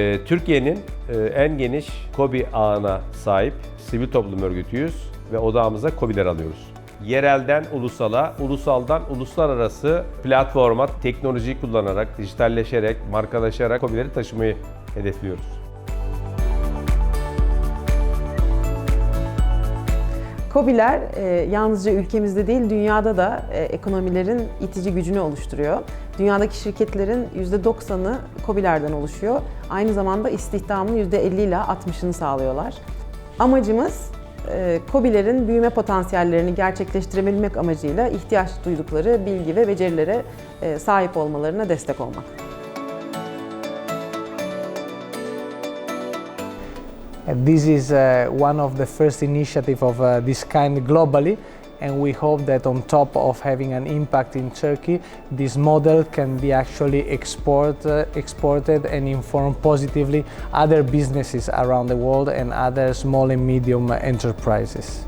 Ee, Türkiye'nin e, en geniş KOBİ ağına sahip sivil toplum örgütüyüz ve odağımıza KOBİ'ler alıyoruz. Yerelden ulusala, ulusaldan uluslararası platforma teknolojiyi kullanarak, dijitalleşerek, markalaşarak KOBİ'leri taşımayı hedefliyoruz. KOBİ'ler e, yalnızca ülkemizde değil dünyada da e, ekonomilerin itici gücünü oluşturuyor. Dünyadaki şirketlerin %90'ı KOBİ'lerden oluşuyor. Aynı zamanda istihdamın %50 ile 60'ını sağlıyorlar. Amacımız e, KOBİ'lerin büyüme potansiyellerini gerçekleştirebilmek amacıyla ihtiyaç duydukları bilgi ve becerilere e, sahip olmalarına destek olmak. This is uh, one of the first initiatives of uh, this kind globally, and we hope that on top of having an impact in Turkey, this model can be actually export, uh, exported and inform positively other businesses around the world and other small and medium enterprises.